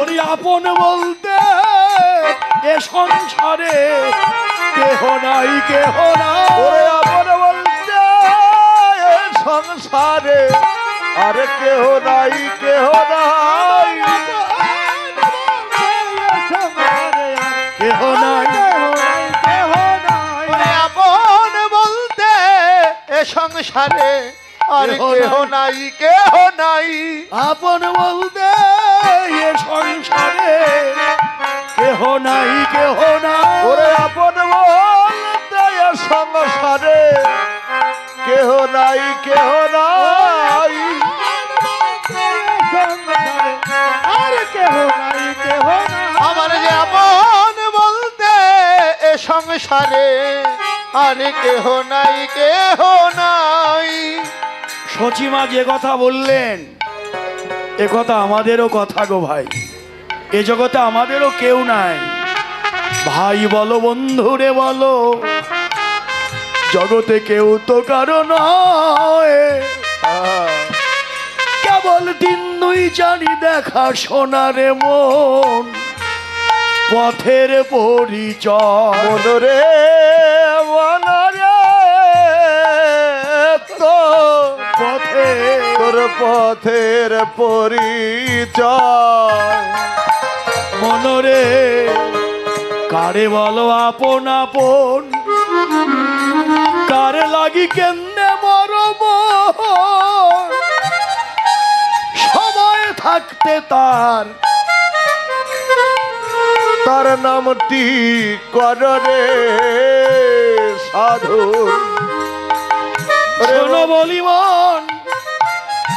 ওরে আপন বলতে এ সংসারে কেহ নাই কেহ নাই। ওরে আপন বলতে এ সংসারে আরে কেহ নাই কেহ নাই। কেহ নাই আপন বলতে এ সংসারে আর কেহ নাই কেহ নাই। আপন বলতে এ সংসারে কেহ নাই কেহ নাই। ওরে আপন বলতে সংসারে কেহ নাই কেহ নাই। আমার যে আপন বলতে এ সংসারে আরে কেহ নাই কেহ নাই। সচিমা যে কথা বললেন এ কথা আমাদেরও কথা গো ভাই। এ জগতে আমাদেরও কেউ নাই। ভাই বলো, বন্ধুরে বলো, জগতে কেউ তো কারও নয়। কেবল দিন দুই জানি দেখা সোনারে মন, পথের পরিচয়। মনরে মনরে পথের পরিচয়। মনরে কারে বলো আপন আপন? কারে লাগি কেন্দ্রে মরম সময় থাকতে তার। তার নামটি কররে সাধু। শোনো বলি মন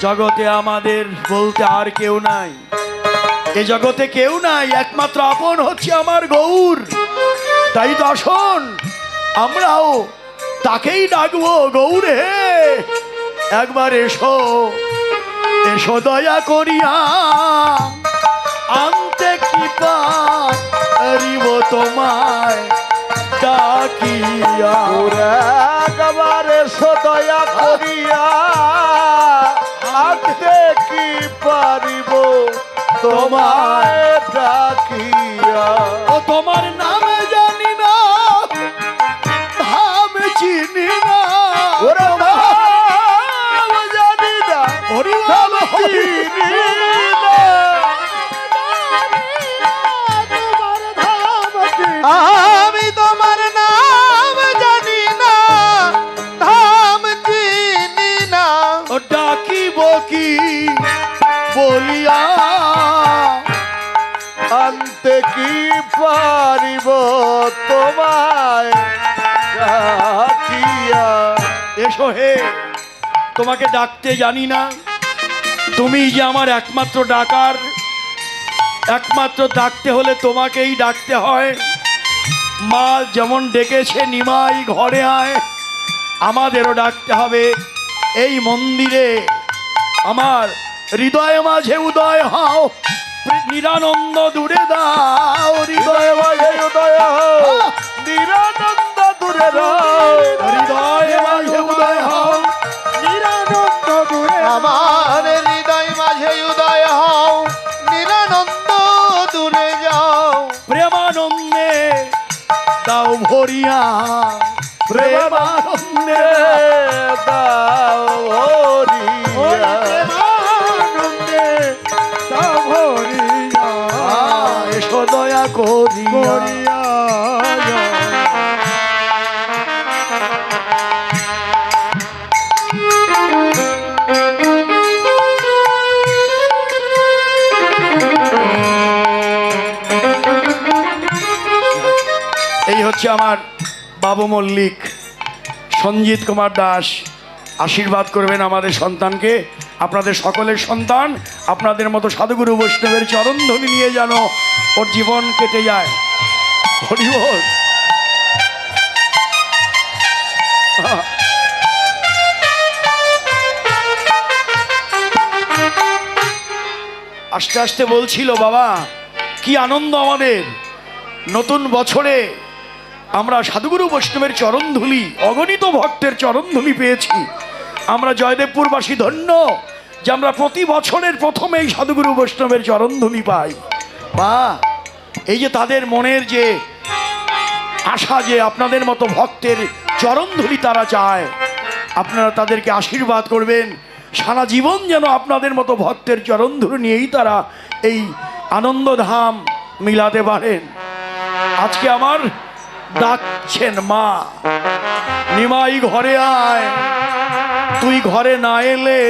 জগতে আমাদের বলতে আর কেউ নাই। এ জগতে কেউ নাই, একমাত্র আপন হচ্ছে আমার গৌর। তাই তো আসুন, আমরাও তাকেই ডাকবো গৌর। একবার এসো এসো দয়া করিয়া। আনতে কৃপা হরিব তোমায়। ডাকিয়া। ওরা একবারে সদয়া করিয়া আনতে কি পারিব তোমায় ডাকিয়া। এসো হে। তোমাকে ডাকতে জানি না। তুমি যে আমার একমাত্র ডাকার একমাত্র ডাকতে হলে তোমাকেই ডাকতে হয়। মা যেমন ডেকেছে নিমাই ঘরে আয় আমাদেরও ডাকতে হবে এই মন্দিরে। আমার হৃদয় মাঝে উদয় হও নিরানন্দ দূরে দাও হৃদয় মাঝে উদয় হও, নিরানন্দ দূরে রও। হৃদয় ভরিয়া প্রেমানন্দে দাও হরিয়া। এসো দয়া করিয়া। হচ্ছে আমার বাবু মল্লিক, সঞ্জিত কুমার দাস। আশীর্বাদ করবেন আমাদের সন্তানকে। আপনাদের সকলের সন্তান, আপনাদের মতো সাধুগুরু বৈষ্ণবের চরণ ধনি নিয়ে যেন ওর জীবন কেটে যায়। হরি আস্তে আস্তে বলছিল, বাবা, কি আনন্দ আমাদের। নতুন বছরে আমরা সাধুগুরু বৈষ্ণবের চরণধুলি, অগণিত ভক্তের চরণধুলি পেয়েছি। আমরা জয়দেবপুরবাসী ধন্য যে আমরা প্রতি বছরের প্রথমেই সাধুগুরু বৈষ্ণবের চরণধুলি পাই। বা, এই যে তাদের মনের যে আশা যে আপনাদের মতো ভক্তের চরণধুলি তারা চায়, আপনারা তাদেরকে আশীর্বাদ করবেন। সারা জীবন যেন আপনাদের মতো ভক্তের চরণধুলি নিয়েই তারা এই আনন্দধাম মিলাতে পারেন। আজকে আমার ডাকছেন মা। নিমাই ঘরে আয়, তুই ঘরে না এলে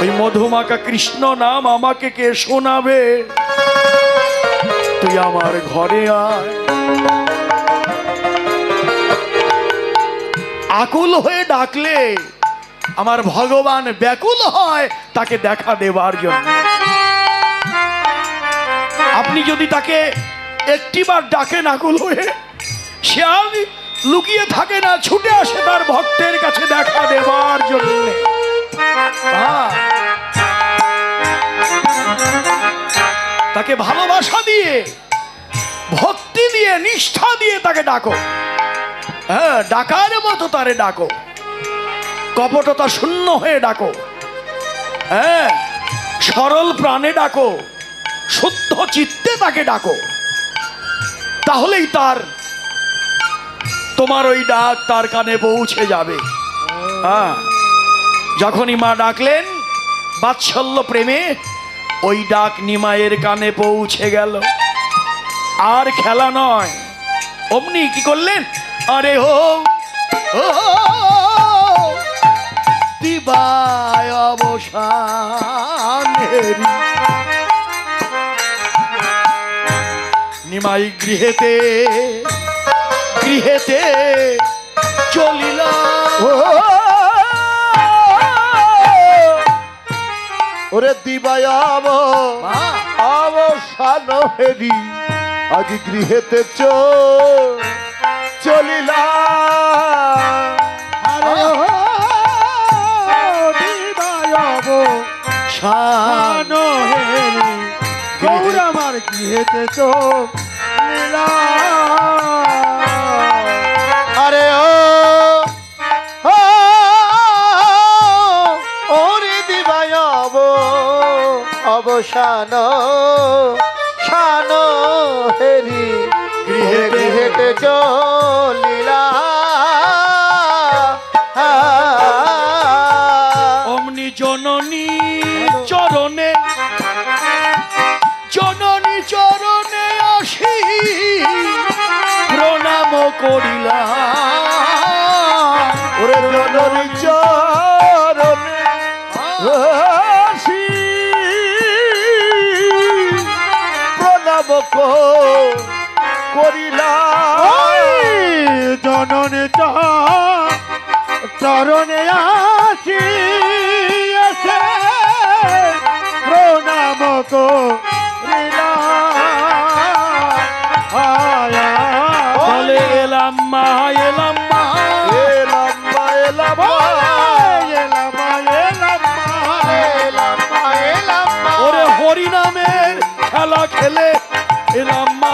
ওই মধুমাকা কৃষ্ণ নাম আমাকে কে শোনাবে? তুই আমার ঘরে আয়। আকুল হয়ে ডাকলে আমার ভগবান ব্যাকুল হয় তাকে দেখা দেবার জন্য। আপনি যদি তাকে একটিবার ডাকেন আকুল হয়ে আর লুকিয়ে থাকে না, ছুটে আসে তার ভক্তের কাছে দেখা দেবার জন্য। তাকে ভালোবাসা দিয়ে, ভক্তি দিয়ে, নিষ্ঠা দিয়ে তাকে ডাকো। হ্যাঁ ডাকার মতো তারে ডাকো। কপটতা শূন্য হয়ে ডাকো। হ্যাঁ সরল প্রাণে ডাকো। শুদ্ধ চিত্তে তাকে ডাকো। তাহলেই তার তোমার ওই ডাক তার কানে পৌঁছে যাবে। হ্যাঁ যখনই মা ডাকলেন, বাৎসল্য প্রেমে ওই ডাক নিমায়ের কানে পৌঁছে গেল। আর খেলা নয়। অমনি কি করলেন? আরে হো, দিবায় অবসানেরি। নিমাই গৃহেতে গৃহেতে চলিলা। ওরে দিবায়াব মা। অবসান হেরি আজ গৃহেতে চো চলিলা। শান গৌর আমার গৃহেতে চোখ অবসান শান হেরি গৃহে গৃহেতে চলিলা। অমনি জননী চরণে জননী চরণে আসি প্রণাম করিলা। ওরে জননী চরণে প্রণাম করিলা। জননে চরণে আসি এসে প্রণাম করিলা। বলে এলাম মা এলাম মা। এলাম মা, এলাম এলাম এলাম। ওরে খেলা খেলে এলাম মা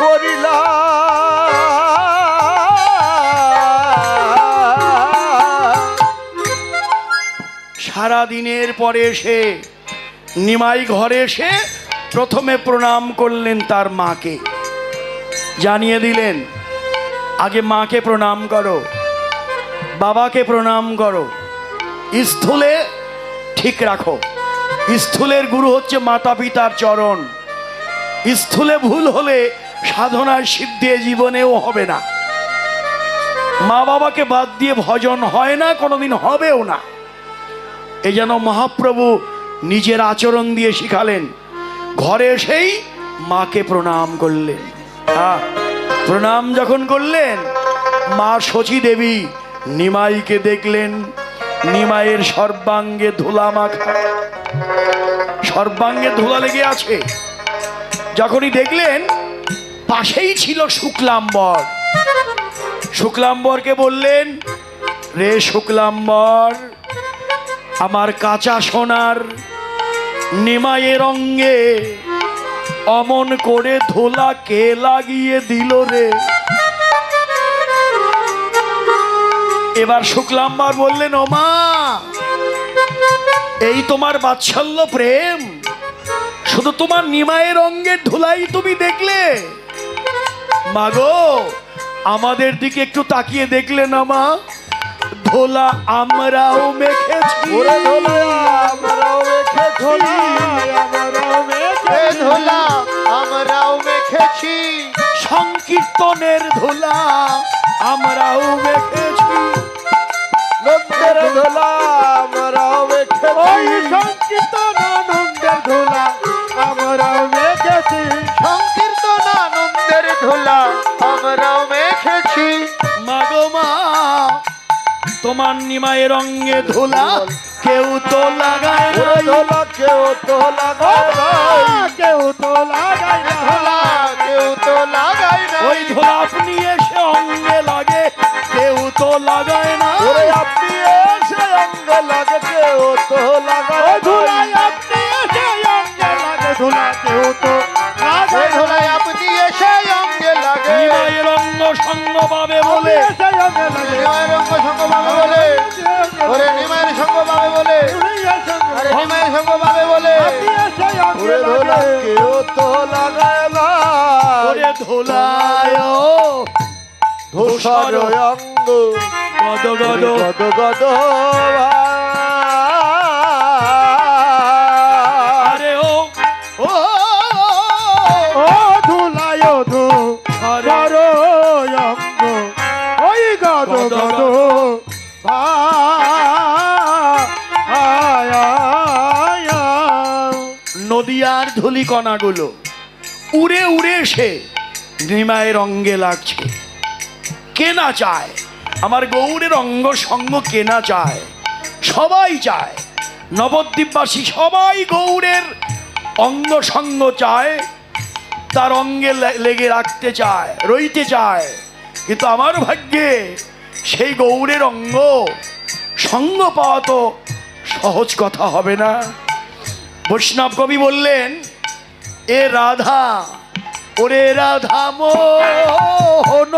করিলা সারা দিনের পরে এসে, নিমাই ঘরে এসে প্রথমে প্রণাম করলেন তার মাকে। জানিয়ে দিলেন, আগে মাকে প্রণাম করো, বাবাকে প্রণাম করো, স্থূলে ঠিক রাখো। স্থূলের গুরু হচ্ছে মাতা পিতার চরণ। স্থূলে ভুল হলে সাধনার সিদ্ধি জীবনেও হবে না। মা বাবাকে বাদ দিয়ে ভজন হয় না, কোনোদিন হবেও না। এ যেন মহাপ্রভু নিজের আচরণ দিয়ে শিখালেন। ঘরে এসেই মাকে প্রণাম করলেন। হ্যাঁ প্রণাম যখন করলেন, মা শচী দেবী নিমাইকে দেখলেন। নিমাইয়ের সর্বাঙ্গে ধুলা মাখা সর্বাঙ্গে ধুলা লেগে আছে। যখনই দেখলেন, পাশেই ছিল শুক্লাম্বর। শুক্লাম্বরকে বললেন, রে শুক্লাম্বর, আমার কাঁচা সোনার নিমাইয়ের অঙ্গে অমন করে ধোলা কে লাগিয়ে দিল রে? এবার শুক্লাম্বর বললেন ও মা এই তোমার বাৎসল্য প্রেম। শুধু তোমার নিমায়ের অঙ্গের ধুলাই তুমি দেখলে। মাগো আমাদের দিকে একটু তাকিয়ে দেখলে না মা? ধোলা আমরাও মেখেছি। ওরে ধোলা আমরাও মেখেছি। আমরাও মেখে ধোলা আমরাও মেখেছি। সংকীর্তনের ধুলা আমরাও মেখেছি। নন্দের ধোলা আমরাও ওই মেখেছি সংকীর্তন আনন্দের ধুলা আমরাও মেখেছি। সংকীর্তন আনন্দের ধোলা আমরাও মেখেছি। মাগো মা তোমার নিমায়ের অঙ্গে ধুলা কেউ তো লাগায় ধোলা কেউ তো লাগায় কেউ তো লাগাই না। ধোলা কেউ তো লাগায় ওই ধুলা আপনি এসে অঙ্গে লাগে। কেউ তো লাগায় না। ওরে আপনি এসে অঙ্গ লাগে কেউ তো লাগায় ধুলাই আপনি এসে অঙ্গ লাগে। ধুলা কেউ তো ধূসর অঙ্গ গদ গদ। গদ গদ আরে ও। ও ধুলায় ধু। অঙ্গ ওই গদ গদ নদিয়ার ধুলিকণাগুলো উড়ে উড়ে এসে নিমায়ের অঙ্গে লাগছে। কেনা চায় আমার গৌরের অঙ্গ সঙ্গ কেনা চায় সবাই চায় নবদ্বীপবাসী সবাই গৌরের অঙ্গ সঙ্গ চায়। তার অঙ্গে লেগে রাখতে চায়, রইতে চায়। কিন্তু আমার ভাগ্যে সেই গৌরের অঙ্গ সঙ্গ পাওয়া তো সহজ কথা হবে না। বৈষ্ণব কবি বললেন, এ রাধা, ওরে রাধা মোহন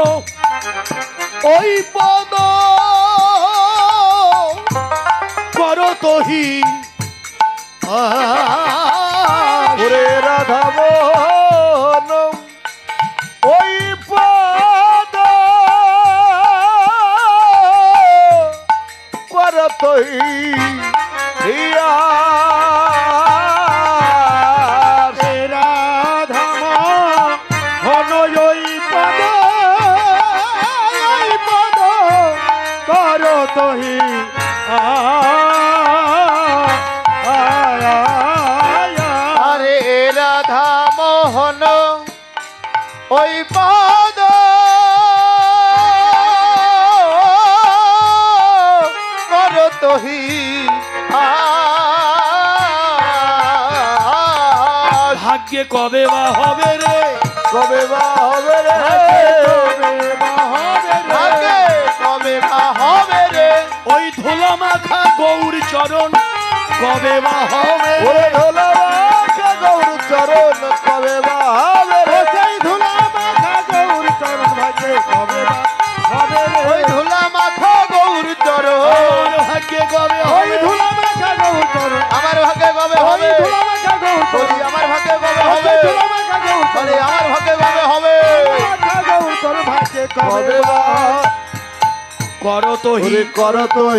ওই পদ করতহি রাধা মোহন ওই পদ করতই হিয়া ভাগ্যে কবে বা হবে রে? কবে বা হবে রে? ভাগ্যে কবে বা হবে রে? ওই ধুলা মাখা গৌর চরণ কবে বা হবে ওরে ধোলা মাখা গৌর চরণ কবে বা হবে রে? ধুলা মাথা গৌর চরণ ভাগ্যে কবে বা হবে রে? ওই ধুলা মাখা গৌর চরণ। আমার ভাগ্যে কবে ওই হবে ধুলা মাথা কবে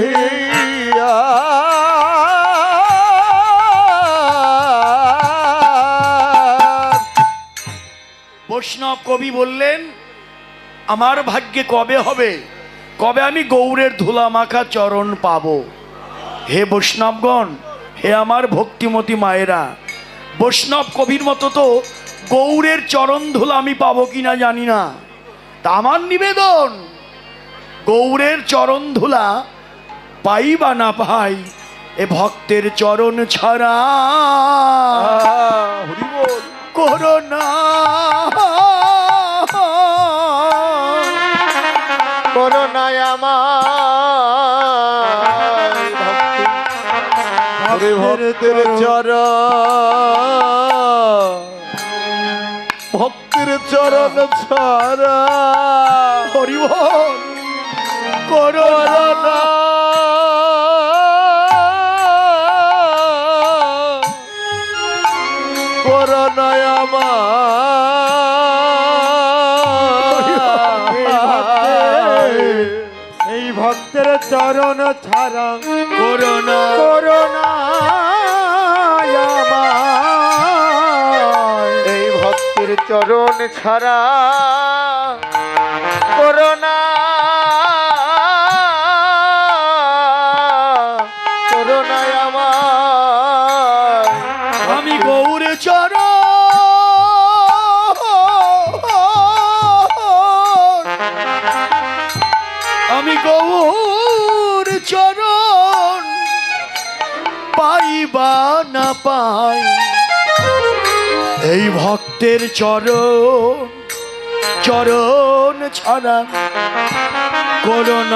হিয়া বৈষ্ণব কবি বললেন আমার ভাগ্যে কবে হবে? কবে আমি গৌরের ধুলা মাখা চরণ পাব? হে বৈষ্ণবগণ হে আমার ভক্তিমতী মায়েরা বৈষ্ণব কবির মতো তো গৌরের চরণ ধুলা আমি পাবো কিনা জানি না। তা আমার নিবেদন। গৌরের চরণ ধুলা পাই বা না পাই এ ভক্তের চরণ ছাড়া। করোনা করোনায় আমার ভক্তি ভক্তের চর ভক্তির চরণ ছাড়া। হরিবল করোনা করোনায় আমার এই ভক্তের চরণ ছাড়া। করোনা করোনা চরণ ছাড়া করোনা করোনায় আমার আমি আমি না পাই। এই ভক্তের চরণ চরণ ছাড়া করোনা